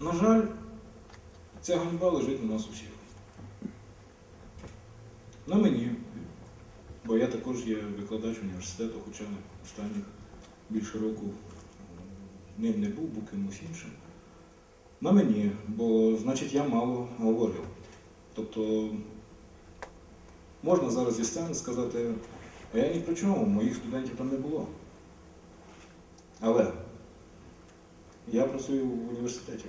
на жаль, ця ганьба лежить на нас усіх. На мені, бо я також є викладач університету, хоча останніх більше року ним не був, був кимось іншим. На мені, бо значить я мало говорив. Тобто можна зараз зі сцени сказати, а я ні при чому, моїх студентів там не було. Але я працюю в університеті.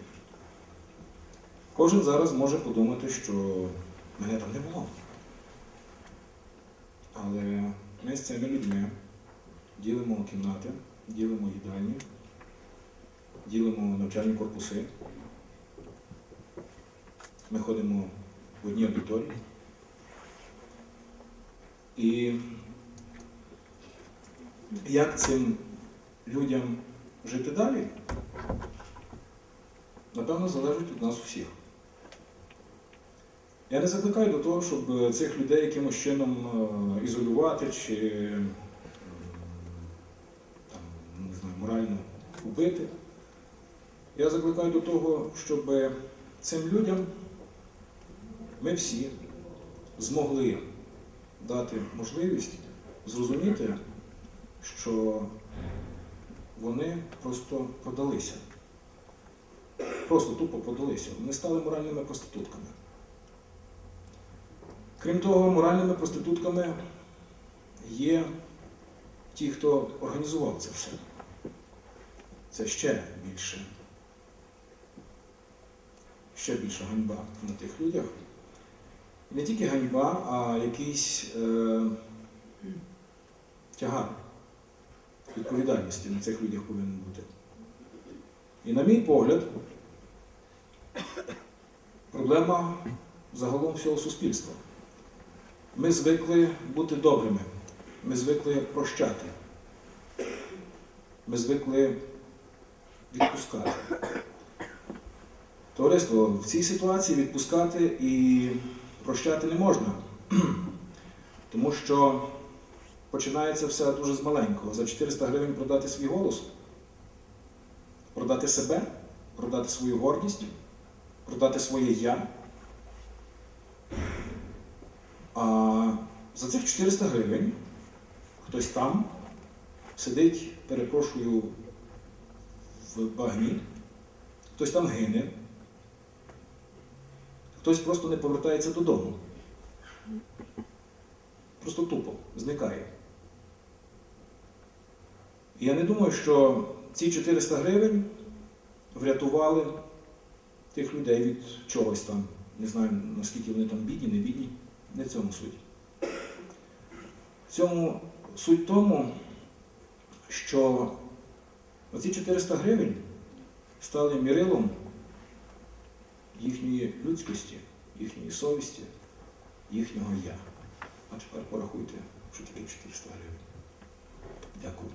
Кожен зараз може подумати, що мене там не було. Але ми з цими людьми ділимо кімнати, ділимо їдальні, ділимо навчальні корпуси. Ми ходимо в одній аудиторії. І як цим людям жити далі, напевно, залежить від нас усіх. Я не закликаю до того, щоб цих людей якимось чином е, ізолювати чи там, не знаю, морально убити. Я закликаю до того, щоб цим людям ми всі змогли дати можливість зрозуміти, що вони просто продалися. Просто тупо продалися. Вони стали моральними проститутками. Крім того, моральними проститутками є ті, хто організував це все. Це ще більше. Ще більша ганьба на тих людях. Не тільки ганьба, а якийсь е, тягар відповідальності на цих людях повинен бути. І на мій погляд, проблема загалом всього суспільства. Ми звикли бути добрими, ми звикли прощати, ми звикли відпускати. Товариство, в цій ситуації відпускати і прощати не можна, тому що починається все дуже з маленького. За 400 гривень продати свій голос, продати себе, продати свою гордість, продати своє я. А за цих 400 гривень хтось там сидить, перепрошую, в багні, хтось там гине, хтось просто не повертається додому. Просто тупо зникає. Я не думаю, що ці 400 гривень врятували тих людей від чогось там. Не знаю, наскільки вони там бідні, не бідні. Не в цьому суть. В цьому суть тому, що оці 400 гривень стали мірилом їхньої людськості, їхньої совісті, їхнього я. А тепер порахуйте, що таке 400 гривень. Дякую.